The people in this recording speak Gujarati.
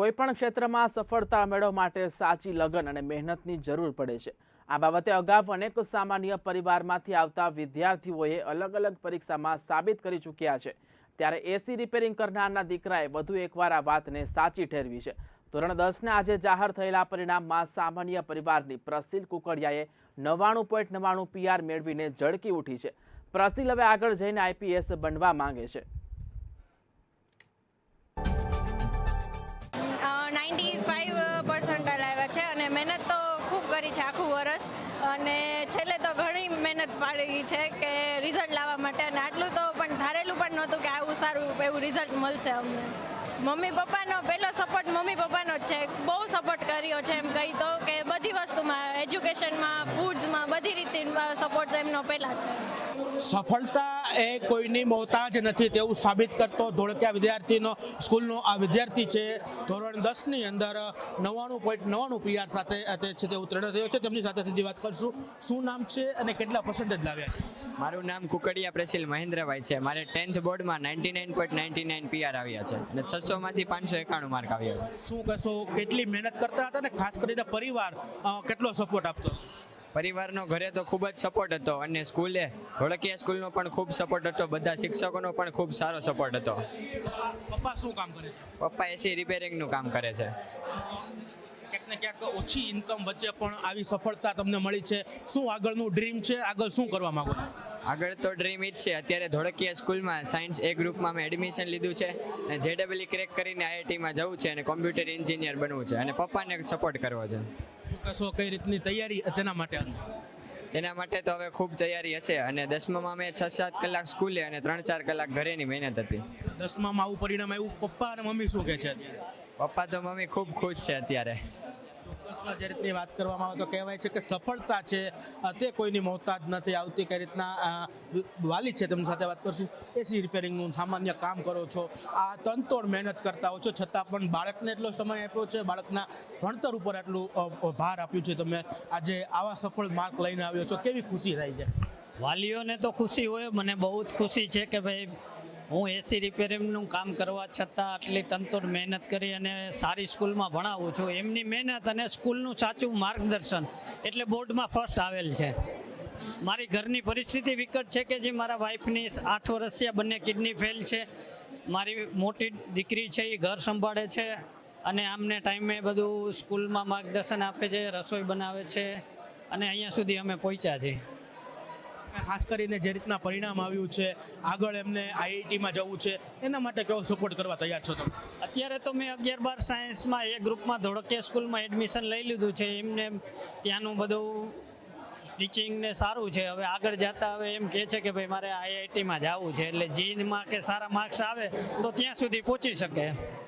કોઈ પણ ક્ષેત્રમાં સફળતા મેળવવા માટે સાચી લગન અને મહેનતની જરૂર પડે છે. આ બાબતે અગાઉ અનેક સામાન્ય પરિવારમાંથી આવતા વિદ્યાર્થીઓએ અલગ અલગ પરીક્ષામાં સાબિત કરી ચૂક્યા છે. ત્યારે એસી રિપેરિંગ કરનારના દીકરાએ વધુ એકવાર આ વાતને સાચી ઠેરવી છે. ધોરણ દસના આજે જાહેર થયેલા પરિણામમાં સામાન્ય પરિવારની પ્રસિલ કુકડિયાએ નવ્વાણું પોઈન્ટ નવ્વાણું પીઆર મેળવીને ઝળકી ઉઠી છે. પ્રસિલ હવે આગળ જઈને આઈપીએસ બનવા માંગે છે. કરી છે આખું વરસ અને છેલ્લે તો ઘણી મહેનત પાડી છે કે રિઝલ્ટ લાવવા માટે. અને આટલું તો પણ ધારેલું પણ નહોતું કે આવું સારું એવું રિઝલ્ટ મળશે અમને. મમ્મી પપ્પાનો પહેલો સપોર્ટ મમ્મી પપ્પાનો જ છે. બહુ સપોર્ટ કર્યો છે એમ કહી તો કે બધી એજ્યુકેશનમાં ફૂડ્સમાં બધી રીતે સપોર્ટ એમનો પહેલાં છે. સફળતા એ કોઈની મોહતાજ નથી તેવું સાબિત કરતો ધોળકિયા વિદ્યાર્થીનો સ્કૂલનો આ વિદ્યાર્થી છે. ધોરણ દસની અંદર નવ્વાણું પોઈન્ટ નવ્વાણું પીઆર સાથે છે તે ઉત્તીર્ણ થયો છે. તેમની સાથે સીધી વાત કરશું. શું નામ છે અને કેટલા પર્સન્ટેજ લાવ્યા છે? મારું નામ કુકડિયા પ્રસિલ મહેન્દ્રભાઈ છે. મારે ટેન્થ બોર્ડમાં ninety nine point ninety nine PR આવ્યા છે અને છસોમાંથી પાંચસો એકાણું માર્ક આવ્યા છે. શું કહેશો કેટલી મહેનત કરતા હતા ને ખાસ કરીને પરિવાર કેટલો સપોર્ટ આપતો. પરિવારનો ઘરે તો ખૂબ જ સપોર્ટ હતો અને સ્કૂલે ધોળકિયા સ્કૂલનો પણ ખૂબ સપોર્ટ હતો બધા શિક્ષકોનો પણ ખૂબ સારો સપોર્ટ હતો. પપ્પા શું કામ કરે છે? પપ્પા એસી રિપેરિંગનું કામ કરે છે. ક્યાંક ને ક્યાંક ઓછી ઇન્કમ વચ્ચે પણ આવી સફળતા તમને મળી છે. શું આગળનું ડ્રીમ છે? આગળ શું કરવા માંગો છો? આગળ તો ડ્રીમ ઇટ જ છે. અત્યારે ધોળકિયા સ્કૂલમાં સાયન્સ એ ગ્રુપમાં મેં એડમિશન લીધું છે અને જેડબલી ક્રેક કરીને આઈઆઈટીમાં જવું છે અને કોમ્પ્યુટર એન્જિનિયર બનવું છે અને પપ્પાને સપોર્ટ કરવો છે. શું કશો કઈ રીતની તૈયારી તેના માટે હશે તેના માટે તો હવે ખૂબ તૈયારી હશે અને દસમામાં મેં છ સાત કલાક સ્કૂલે અને ત્રણ ચાર કલાક ઘરેની મહેનત હતી. દસમામાં આવું પરિણામ આવ્યું? પપ્પા અને મમ્મી શું કહે છે પપ્પા તો મમ્મી ખૂબ ખુશ છે અત્યારે. ચોક્કસ જે રીતની વાત કરવામાં આવે તો કહેવાય છે કે સફળતા છે. તે કોઈની મોહતાજ નથી. આવતી કઈ રીતના વાલી છે તેમની સાથે વાત કરશું. એસી રિપેરિંગનું સામાન્ય કામ કરો છો. આ તનતોડ મહેનત કરતા હો છો. છતાં પણ બાળકને એટલો સમય આપ્યો છે. બાળકના ભણતર ઉપર અ, ભાર આપ્યું છે. તમે આજે આવા સફળ માર્ક લઈને આવ્યો છો. કેવી ખુશી થાય છે? વાલીઓને તો ખુશી હોય. મને બહુ જ ખુશી છે કે ભાઈ હું એસી રિપેરિંગનું કામ કરવા છતાં આટલી તંતુર મહેનત કરી અને સારી સ્કૂલમાં ભણાવું છું. એમની મહેનત અને સ્કૂલનું સાચું માર્ગદર્શન એટલે બોર્ડમાં ફર્સ્ટ આવેલ છે. મારી ઘરની પરિસ્થિતિ વિકટ છે કે જે મારા વાઈફની આઠ વર્ષથી બંને કિડની ફેલ છે. મારી મોટી દીકરી છે, એ ઘર સંભાળે છે અને આમને ટાઈમે બધું સ્કૂલમાં માર્ગદર્શન આપે છે, રસોઈ બનાવે છે અને અહીંયા સુધી અમે પહોંચ્યા છીએ. ખાસ કરીને જે રીતના પરિણામ આવ્યું છે, આગળ એમને આઈઆઈટીમાં જવું છે, એના માટે કેવો સપોર્ટ કરવા તૈયાર છો તમે? અત્યારે તો મેં અગિયાર બાર સાયન્સમાં એ ગ્રુપમાં ધોળકિયા સ્કૂલમાં એડમિશન લઈ લીધું છે, એમને ત્યાંનું બધું ટીચિંગ ને સારું છે. હવે આગળ જતા હવે એમ કહે છે કે ભાઈ મારે આઈઆઈટીમાં જવું છે, એટલે જીનમાં કે સારા માર્ક્સ આવે તો ત્યાં સુધી પહોંચી શકે.